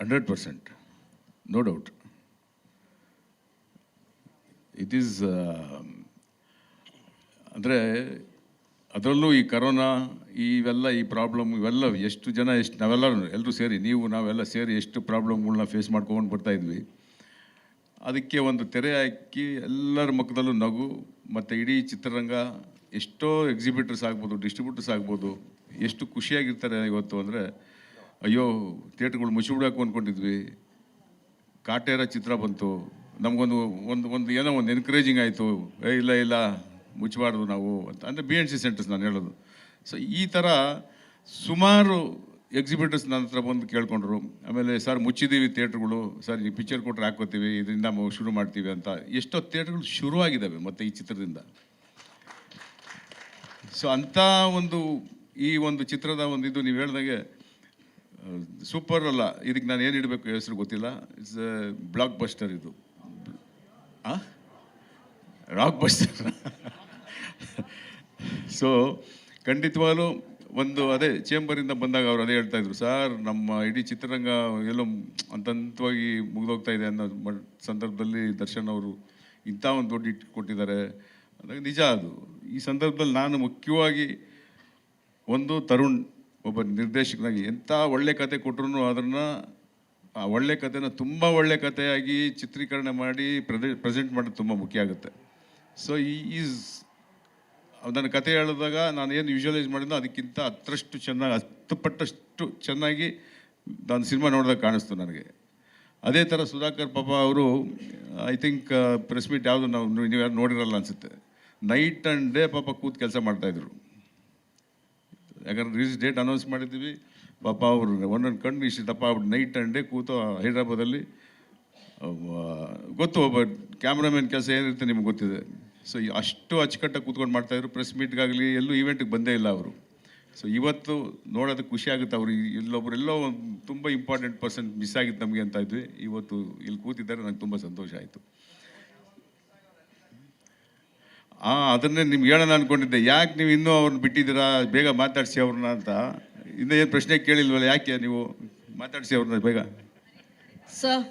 Hundred percent no doubt it is ಅಂದರೆ ಅದರಲ್ಲೂ ಈ ಕರೋನಾ, ಇವೆಲ್ಲ ಈ ಪ್ರಾಬ್ಲಮ್ ಇವೆಲ್ಲ ಎಷ್ಟು ಜನ ಎಷ್ಟು, ನಾವೆಲ್ಲರೂ ಎಲ್ಲರೂ ಸೇರಿ, ನೀವು, ನಾವೆಲ್ಲ ಸೇರಿ ಎಷ್ಟು ಪ್ರಾಬ್ಲಮ್ಗಳನ್ನ ಫೇಸ್ ಮಾಡ್ಕೊಂಡು ಬರ್ತಾ ಇದ್ವಿ. ಅದಕ್ಕೆ ಒಂದು ತೆರೆ ಹಾಕಿ ಎಲ್ಲರ ಮುಖದಲ್ಲೂ ನಗು, ಮತ್ತು ಇಡೀ ಚಿತ್ರರಂಗ ಎಷ್ಟೋ ಎಕ್ಸಿಬಿಟರ್ಸ್ ಆಗ್ಬೋದು ಡಿಸ್ಟ್ರಿಬ್ಯೂಟರ್ಸ್ ಆಗ್ಬೋದು, ಎಷ್ಟು ಖುಷಿಯಾಗಿರ್ತಾರೆ ಇವತ್ತು ಅಂದರೆ ಅಯ್ಯೋ, ಥಿಯೇಟ್ರ್ಗಳು ಮುಚ್ಚಿಬಿಡಕ್ಕೆ ಅಂದ್ಕೊಂಡಿದ್ವಿ. ಕಾಟೇರ ಚಿತ್ರ ಬಂತು. ನಮಗೊಂದು ಒಂದು ಒಂದು ಏನೋ ಒಂದು ಎನ್ಕರೇಜಿಂಗ್ ಆಯಿತು. ಏ, ಇಲ್ಲ ಇಲ್ಲ, ಮುಚ್ಚಬಾರ್ದು ನಾವು ಅಂತ. ಅಂದರೆ ಬಿ ಎನ್ ಸಿ ಸೆಂಟರ್ಸ್ ನಾನು ಹೇಳೋದು. ಸೊ ಈ ಥರ ಸುಮಾರು ಎಕ್ಸಿಬಿಟರ್ಸ್ ನನ್ನ ಹತ್ರ ಬಂದು ಕೇಳ್ಕೊಂಡ್ರು. ಆಮೇಲೆ, ಸರ್, ಮುಚ್ಚಿದ್ದೀವಿ ಥಿಯೇಟ್ರ್ಗಳು. ಸರ್, ನೀವು ಪಿಕ್ಚರ್ ಕೊಟ್ಟರೆ ಹಾಕೋತೀವಿ ಇದರಿಂದ ಶುರು ಮಾಡ್ತೀವಿ ಅಂತ. ಎಷ್ಟೋ ಥಿಯೇಟ್ರ್ಗಳು ಶುರುವಾಗಿದ್ದಾವೆ ಮತ್ತು ಈ ಚಿತ್ರದಿಂದ. ಸೊ ಅಂಥ ಒಂದು ಈ ಒಂದು ಚಿತ್ರದ ಒಂದು ಇದು ನೀವು ಹೇಳ್ದಾಗೆ ಸೂಪರ್ ಅಲ್ಲ. ಇದಕ್ಕೆ ನಾನು ಏನು ಇಡಬೇಕು ಹೆಸರು ಗೊತ್ತಿಲ್ಲ. ಇಟ್ಸ್ ಬ್ಲಾಕ್ ಬಸ್ಟರ್ ಇದು. ರಾಕ್ ಬಸ್ಟರ್ ಸೊ ಖಂಡಿತವಾಗಲೂ ಒಂದು ಅದೇ ಚೇಂಬರಿಂದ ಬಂದಾಗ ಅವ್ರು ಅದೇ ಹೇಳ್ತಾ ಇದ್ರು ಸರ್ ನಮ್ಮ ಇಡೀ ಚಿತ್ರರಂಗ ಎಲ್ಲೋ ಹಂತವಾಗಿ ಮುಗಿದೋಗ್ತಾ ಇದೆ ಅನ್ನೋ ಸಂದರ್ಭದಲ್ಲಿ ದರ್ಶನ್ ಅವರು ಇಂಥ ಒಂದು ದೊಡ್ಡ ಇಟ್ಟು ಕೊಟ್ಟಿದ್ದಾರೆ. ನಿಜ ಅದು. ಈ ಸಂದರ್ಭದಲ್ಲಿ ನಾನು ಮುಖ್ಯವಾಗಿ ಒಂದು ತರುಣ್ ಒಬ್ಬ ನಿರ್ದೇಶಕನಾಗಿ ಎಂಥ ಒಳ್ಳೆ ಕತೆ ಕೊಟ್ಟರು ಅದನ್ನು, ಆ ಒಳ್ಳೆ ಕತೆನ ತುಂಬ ಒಳ್ಳೆ ಕಥೆಯಾಗಿ ಚಿತ್ರೀಕರಣ ಮಾಡಿ ಪ್ರೆದೆ ಪ್ರೆಸೆಂಟ್ ಮಾಡೋದು ತುಂಬ ಮುಖ್ಯ ಆಗುತ್ತೆ. ಸೊ ಈ ಈಸ್ ನನ್ನ ಕತೆ ಹೇಳಿದಾಗ ನಾನು ಏನು ವಿಜುವಲೈಸ್ ಮಾಡಿದ್ನೋ ಅದಕ್ಕಿಂತ ಹತ್ತರಷ್ಟು ಚೆನ್ನಾಗಿ ಹತ್ತು ಪಟ್ಟಷ್ಟು ಚೆನ್ನಾಗಿ ನಾನು ಸಿನಿಮಾ ನೋಡಿದಾಗ ಕಾಣಿಸ್ತು ನನಗೆ. ಅದೇ ಥರ ಸುಧಾಕರ್ ಪಾಪ ಅವರು ಐ ಥಿಂಕ್ ಪ್ರೆಸ್ ಮೀಟ್ ಯಾವುದು ನಾವು, ನೀವು ಯಾರು ನೋಡಿರಲ್ಲ ಅನಿಸುತ್ತೆ. ನೈಟ್ ಆ್ಯಂಡ್ ಡೇ ಪಾಪ ಕೂತು ಕೆಲಸ ಮಾಡ್ತಾಯಿದ್ರು ಯಾಕಂದ್ರೆ ರಿಲೀಸ್ ಡೇಟ್ ಅನೌನ್ಸ್ ಮಾಡಿದ್ದೀವಿ. ಪಾಪ ಅವರು ಒಂದೊಂದು ಕಣ್ಣು ಇಷ್ಟು ದಪ್ಪ ಆಗ್ಬಿಟ್ಟು ನೈಟ್ ಆ್ಯಂಡ್ ಡೇ ಕೂತು ಹೈದ್ರಾಬಾದಲ್ಲಿ ಗೊತ್ತು ಒಬ್ಬ ಕ್ಯಾಮ್ರಾಮನ್ ಕೆಲಸ ಏನಿರುತ್ತೆ ನಿಮ್ಗೆ ಗೊತ್ತಿದೆ. ಸೊ ಅಷ್ಟು ಅಚ್ಚುಕಟ್ಟಾಗಿ ಕೂತ್ಕೊಂಡು ಮಾಡ್ತಾಯಿದ್ರು ಪ್ರೆಸ್ ಮೀಟ್ಗಾಗಲಿ ಎಲ್ಲೂ ಈವೆಂಟ್ಗೆ ಬಂದೇ ಇಲ್ಲ ಅವರು. ಸೊ ಇವತ್ತು ನೋಡೋದಕ್ಕೆ ಖುಷಿ ಆಗುತ್ತೆ ಅವರು. ಇಲ್ಲೊಬ್ರು ಎಲ್ಲೋ ತುಂಬ ಇಂಪಾರ್ಟೆಂಟ್ ಪರ್ಸನ್ ಮಿಸ್ ಆಗಿತ್ತು ನಮಗೆ ಅಂತ ಇದ್ವಿ. ಇವತ್ತು ಇಲ್ಲಿ ಕೂತಿದ್ದಾರೆ, ನಂಗೆ ತುಂಬ ಸಂತೋಷ ಆಯಿತು. ಆ, ಅದನ್ನೇ ನಿಮ್ಗೆ ಹೇಳೋಣ ಅನ್ಕೊಂಡಿದ್ದೆ. ಯಾಕೆ ನೀವು ಇನ್ನೂ ಅವ್ರನ್ನ ಬಿಟ್ಟಿದ್ದೀರಾ? ಬೇಗ ಮಾತಾಡಿಸಿ ಅವ್ರನ್ನ ಅಂತ. ಇನ್ನೂ ಏನು ಪ್ರಶ್ನೆ ಕೇಳಿಲ್ವಲ್ಲ, ಯಾಕೆ ನೀವು ಮಾತಾಡಿಸಿ ಅವ್ರನ್ನ ಬೇಗ? ಸರ್